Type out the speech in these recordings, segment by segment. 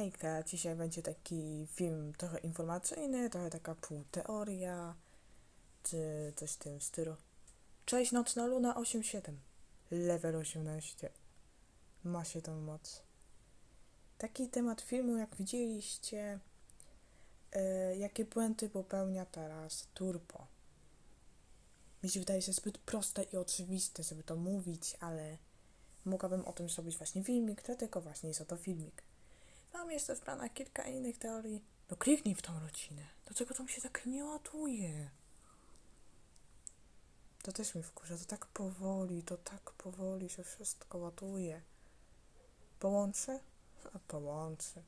Hejka, dzisiaj będzie taki film trochę informacyjny, trochę taka półteoria, czy coś w tym stylu. Cześć, Nocna Luna 8.7, level 18. Ma się tą moc. Taki temat filmu, jak widzieliście, e, jakie błędy popełnia teraz Turbo. Mi się wydaje się zbyt proste i oczywiste, żeby to mówić, ale mogłabym o tym zrobić właśnie filmik, dlatego właśnie jest oto filmik. Jeszcze w planach kilka innych teorii. No kliknij w tą rodzinę. Dlaczego to mi się tak nie ładuje? To też mi wkurza, to tak powoli, to tak powoli się wszystko ładuje. Połączę? A połączę.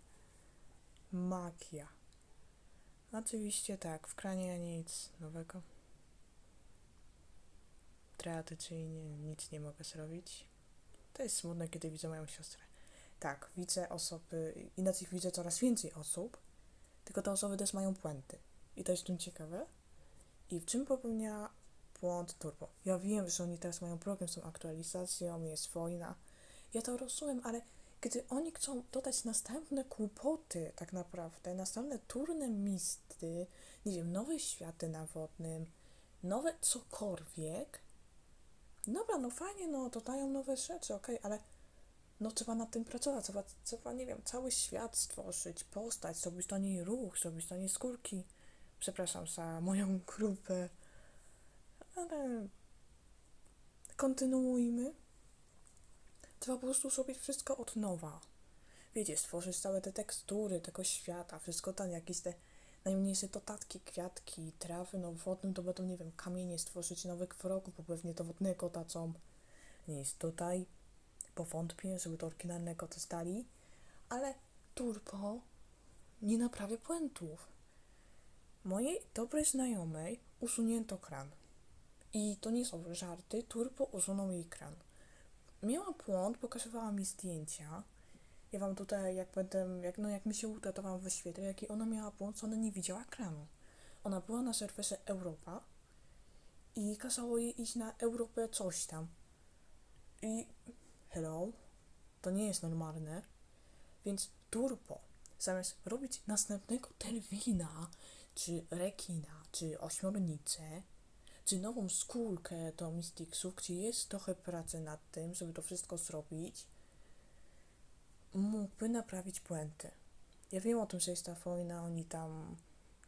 Magia. Oczywiście tak, w kranie nic nowego. Tradycyjnie nic nie mogę zrobić. To jest smutne, kiedy widzę moją siostrę. Tak, widzę osoby, i na tych widzę coraz więcej osób, tylko te osoby też mają błędy. I to jest w tym ciekawe. I w czym popełnia błąd Turbo? Ja wiem, że oni teraz mają problem z tą aktualizacją, jest wojna. Ja to rozumiem, ale kiedy oni chcą dodać następne kłopoty, tak naprawdę, następne turne misty, nie wiem, nowe światy na wodnym, nowe cokolwiek, dobra, no fajnie, no dodają nowe rzeczy, okej, ale no trzeba nad tym pracować, trzeba, trzeba, nie wiem, cały świat stworzyć, postać, zrobić do niej ruch, zrobić do niej skórki. Przepraszam za moją grupę, ale kontynuujmy. Trzeba po prostu zrobić wszystko od nowa. Wiecie, stworzyć całe te tekstury tego świata, wszystko tam, jakieś te najmniejsze dodatki, kwiatki, trawy, no wodnym to będą, nie wiem, kamienie stworzyć, nowych wrogów, bo pewnie do wodnego dadzą. Nie jest tutaj powątpię, żeby to oryginalnego to ale Turbo nie naprawia błędów. Mojej dobrej znajomej usunięto kran. I to nie są żarty, Turbo usunął jej kran. Miała błąd, pokazywała mi zdjęcia. Ja wam tutaj, jak będę, jak, no jak mi się uda, to wam wyświetlę, jaki ona miała błąd, co ona nie widziała kranu. Ona była na serwerze Europa i kazało jej iść na Europę coś tam. I hello, to nie jest normalne. Więc turbo, zamiast robić następnego terwina, czy rekina, czy ośmiornicę, czy nową skórkę do Mysticsów, gdzie jest trochę pracy nad tym, żeby to wszystko zrobić, mógłby naprawić błędy. Ja wiem o tym, że jest ta wojna, oni tam,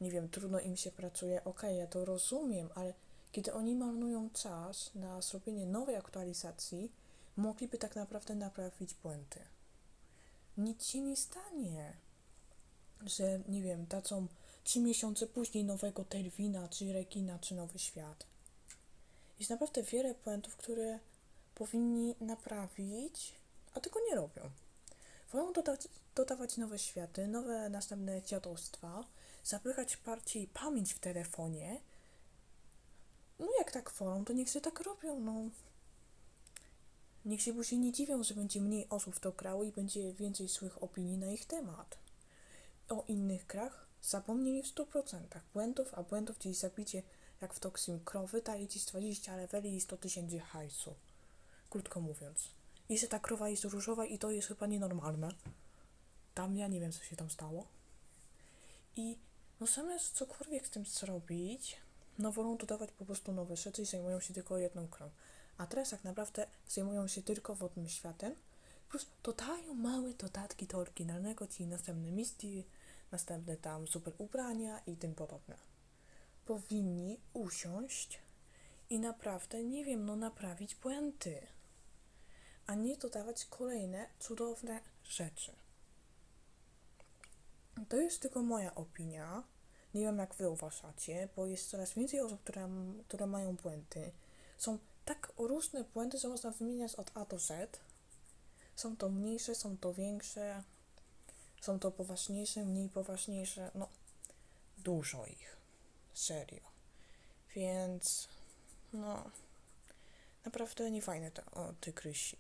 nie wiem, trudno im się pracuje, okej, okay, ja to rozumiem, ale kiedy oni marnują czas na zrobienie nowej aktualizacji, mogliby tak naprawdę naprawić błędy. Nic się nie stanie, że nie wiem, dadzą trzy miesiące później nowego Terwina, czy Rekina, czy Nowy Świat. Jest naprawdę wiele błędów, które powinni naprawić, a tego nie robią. Wolą dodawać, dodawać nowe światy, nowe następne dziadostwa, zapychać bardziej pamięć w telefonie. No jak tak wolą, to niech się tak robią, no. Niech się później nie dziwią, że będzie mniej osób w to grało i będzie więcej złych opinii na ich temat. O innych grach zapomnieli w 100% błędów, a błędów gdzieś zabicie jak w Toxim krowy daje ci 20 leveli i 100 tysięcy hajsu. Krótko mówiąc. I że ta krowa jest różowa i to jest chyba nienormalne. Tam ja nie wiem, co się tam stało. I no zamiast cokolwiek z tym zrobić, no wolą dodawać po prostu nowe rzeczy i zajmują się tylko jedną krową. A teraz tak naprawdę zajmują się tylko wodnym światem, plus dodają małe dodatki do oryginalnego, czyli następne misty, następne tam super ubrania i tym podobne. Powinni usiąść i naprawdę, nie wiem, no naprawić błędy, a nie dodawać kolejne cudowne rzeczy. To jest tylko moja opinia. Nie wiem, jak wy uważacie, bo jest coraz więcej osób, które, które mają błędy. Są tak różne błędy, że można wymieniać od A do Z. Są to mniejsze, są to większe, są to poważniejsze, mniej poważniejsze, no dużo ich, serio. Więc, no, naprawdę niefajne te o, tygrysi.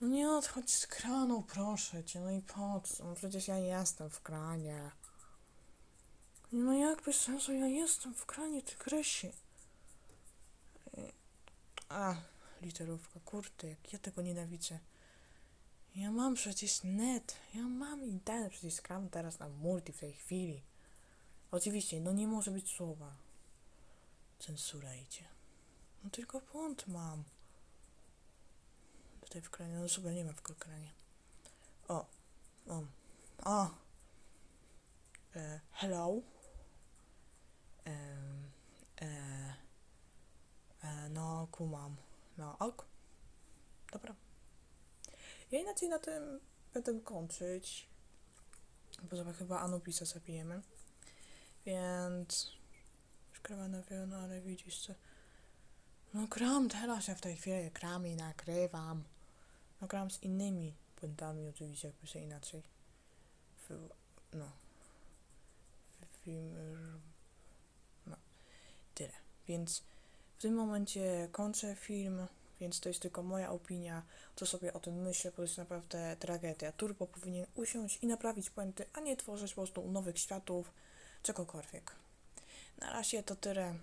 No nie odchodź z kranu, proszę cię, no i po co? No przecież ja jestem w kranie. No jak sensu, ja jestem w kranie tygrysi. A, literówka, kurde, jak ja tego nienawidzę. Ja mam przecież net. Ja mam internet. Przecież gram teraz na multi w tej chwili. Oczywiście, no nie może być słowa. Censura idzie. No tylko błąd mam. Tutaj w ekranie. No super, nie ma w ekranie. O. O. O. E, hello. E, e, no, kumam. No, ok. Dobra. Ja inaczej na tym będę kończyć. Bo chyba Anubisa zabijemy. Więc... Szkrawa na no ale widzisz co... No gram teraz, ja w tej chwili gram i nagrywam. No gram z innymi błędami oczywiście, jakby się inaczej. W, no. W film... No. Tyle. Więc w tym momencie kończę film, więc to jest tylko moja opinia, co sobie o tym myślę, bo to jest naprawdę tragedia. Turbo powinien usiąść i naprawić błędy, a nie tworzyć po prostu nowych światów, czegokolwiek. Na razie to tyle.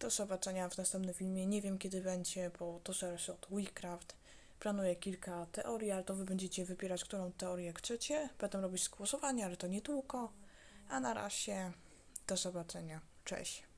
Do zobaczenia w następnym filmie. Nie wiem kiedy będzie, bo to zależy od Wecraft. Planuję kilka teorii, ale to wy będziecie wybierać, którą teorię chcecie. Będę robić głosowanie, ale to nie długo. A na razie do zobaczenia. Cześć.